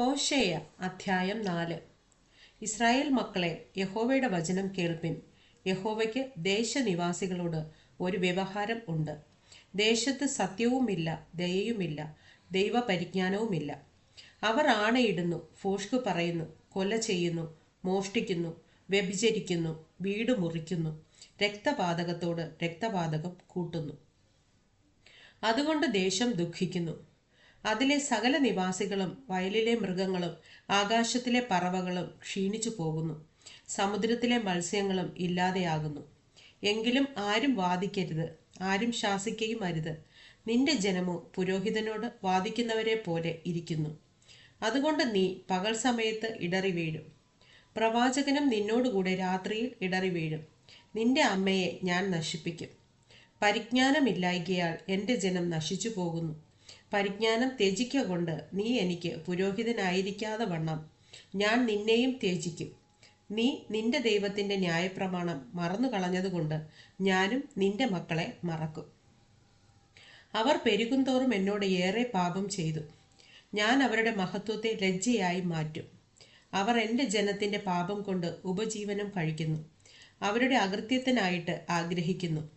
ഹോശേയ അധ്യായം നാല്. ഇസ്രായേൽ മക്കളെ യഹോവയുടെ വചനം കേൾപ്പിൻ. യഹോവയ്ക്ക് ദേശനിവാസികളോട് ഒരു വ്യവഹാരം ഉണ്ട്. ദേശത്ത് സത്യവുമില്ല ദയയുമില്ല ദൈവപരിജ്ഞാനവുമില്ല. അവർ ആണയിടുന്നു ഫോഷ്കു പറയുന്നു കൊല ചെയ്യുന്നു മോഷ്ടിക്കുന്നു വ്യഭിചരിക്കുന്നു വീട് മുറിക്കുന്നു രക്തപാതകത്തോട് രക്തപാതകം കൂട്ടുന്നു. അതുകൊണ്ട് ദേശം ദുഃഖിക്കുന്നു. അതിലെ സകല നിവാസികളും വയലിലെ മൃഗങ്ങളും ആകാശത്തിലെ പറവകളും ക്ഷീണിച്ചു പോകുന്നു. സമുദ്രത്തിലെ മത്സ്യങ്ങളും ഇല്ലാതെയാകുന്നു. എങ്കിലും ആരും വാദിക്കരുത് ആരും ശാസിക്കുകയും അരുത്. നിന്റെ ജനമോ പുരോഹിതനോട് വാദിക്കുന്നവരെ പോലെ ഇരിക്കുന്നു. അതുകൊണ്ട് നീ പകൽ സമയത്ത് ഇടറി വീഴും. പ്രവാചകനും നിന്നോടുകൂടെ രാത്രിയിൽ ഇടറി വീഴും. നിന്റെ അമ്മയെ ഞാൻ നശിപ്പിക്കും. പരിജ്ഞാനമില്ലായികയാൽ എന്റെ ജനം നശിച്ചു പോകുന്നു. പരിജ്ഞാനം ത്യജിക്ക കൊണ്ട് നീ എനിക്ക് പുരോഹിതനായിരിക്കാതെ വണ്ണം. ഞാൻ നിന്നെയും ത്യജിക്കും. നീ നിന്റെ ദൈവത്തിന്റെ ന്യായപ്രമാണം മറന്നു കളഞ്ഞതുകൊണ്ട് ഞാനും നിന്റെ മക്കളെ മറക്കും. അവർ പെരുകുന്തോറും എന്നോട് ഏറെ പാപം ചെയ്തു. ഞാൻ അവരുടെ മഹത്വത്തെ ലജ്ജയായി മാറ്റും. അവർ എന്റെ ജനത്തിന്റെ പാപം കൊണ്ട് ഉപജീവനം കഴിക്കുന്നു. അവരുടെ അകൃത്യത്തിനായിട്ട് ആഗ്രഹിക്കുന്നു.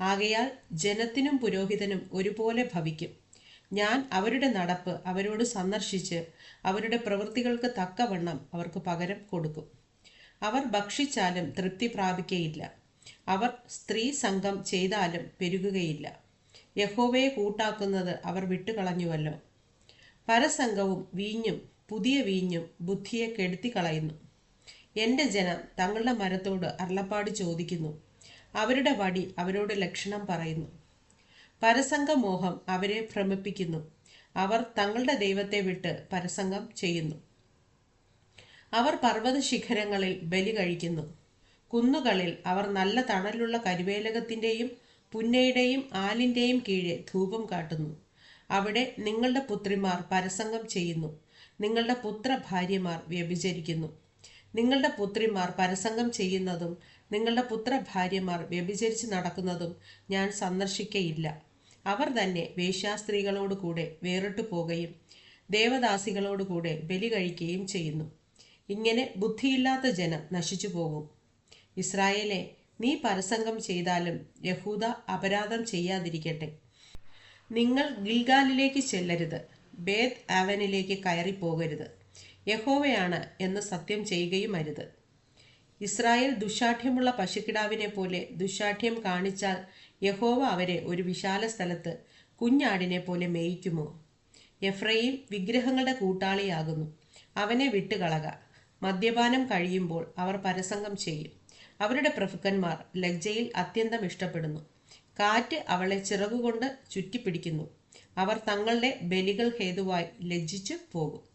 ആകയാൽ ജനത്തിനും പുരോഹിതനും ഒരുപോലെ ഭവിക്കും. ഞാൻ അവരുടെ നടപ്പ് അവരോട് സന്ദർശിച്ച് അവരുടെ പ്രവൃത്തികൾക്ക് തക്കവണ്ണം അവർക്ക് പകരം കൊടുക്കും. അവർ ഭക്ഷിച്ചാലും തൃപ്തി പ്രാപിക്കയില്ല. അവർ സ്ത്രീ സംഘം ചെയ്താലും പെരുകുകയില്ല. യഹോവയെ കൂട്ടാക്കുന്നത് അവർ വിട്ടുകളഞ്ഞുവല്ലോ. പരസംഘവും വീഞ്ഞും പുതിയ വീഞ്ഞും ബുദ്ധിയെ കെടുത്തി കളയുന്നു എന്റെ ജനം തങ്ങളുടെ മരത്തോട് അരുളപ്പാട് ചോദിക്കുന്നു. അവരുടെ വടി അവരോട് ലക്ഷണം പറയുന്നു. പരസംഗമോഹം അവരെ ഭ്രമിപ്പിക്കുന്നു. അവർ തങ്ങളുടെ ദൈവത്തെ വിട്ട് പരസംഗം ചെയ്യുന്നു. അവർ പർവത ശിഖരങ്ങളിൽ ബലി കഴിക്കുന്നു. കുന്നുകളിൽ അവർ നല്ല തണലുള്ള കരുവേലകത്തിന്റെയും പുന്നയുടെയും ആലിന്റെയും കീഴെ ധൂപം കാട്ടുന്നു. അവിടെ നിങ്ങളുടെ പുത്രിമാർ പരസംഗം ചെയ്യുന്നു. നിങ്ങളുടെ പുത്ര ഭാര്യമാർ വ്യഭിചരിക്കുന്നു. നിങ്ങളുടെ പുത്രിമാർ പരസംഗം ചെയ്യുന്നതും നിങ്ങളുടെ പുത്ര ഭാര്യമാർ വ്യഭിചരിച്ച് നടക്കുന്നതും ഞാൻ സന്ദർശിക്കയില്ല. അവർ തന്നെ വേശ്യാസ്ത്രീകളോട് കൂടെ വേറിട്ടു പോകുകയും ദേവദാസികളോട് കൂടെ ബലി കഴിക്കുകയും ചെയ്യുന്നു. ഇങ്ങനെ ബുദ്ധിയില്ലാത്ത ജനം നശിച്ചു പോകും. ഇസ്രായേലെ നീ പരസംഗം ചെയ്താലും യഹൂദ അപരാധം ചെയ്യാതിരിക്കട്ടെ. നിങ്ങൾ ഗിൽഗാലിലേക്ക് ചെല്ലരുത് ബേത് ആവനിലേക്ക് കയറിപ്പോകരുത്. യഹോവയാണ് എന്ന് സത്യം ചെയ്യുകയും അരുത് ഇസ്രായേൽ ദുശാഠ്യമുള്ള പശുക്കിടാവിനെ പോലെ ദുശാഠ്യം കാണിച്ചാൽ യഹോവ അവരെ ഒരു വിശാല സ്ഥലത്ത് കുഞ്ഞാടിനെ പോലെ മേയിക്കുമോ? എഫ്രൈം വിഗ്രഹങ്ങളുടെ കൂട്ടാളിയാകുന്നു. അവനെ വിട്ടുകളക. മദ്യപാനം കഴിയുമ്പോൾ അവർ പരസംഗം ചെയ്യും. അവരുടെ പ്രഭുക്കന്മാർ ലജ്ജയിൽ അത്യന്തം ഇഷ്ടപ്പെടുന്നു. കാറ്റ് അവളെ ചിറകുകൊണ്ട് ചുറ്റിപ്പിടിക്കുന്നു. അവർ തങ്ങളുടെ ബലികൾ ഹേതുവായി ലജ്ജിച്ചു പോകും.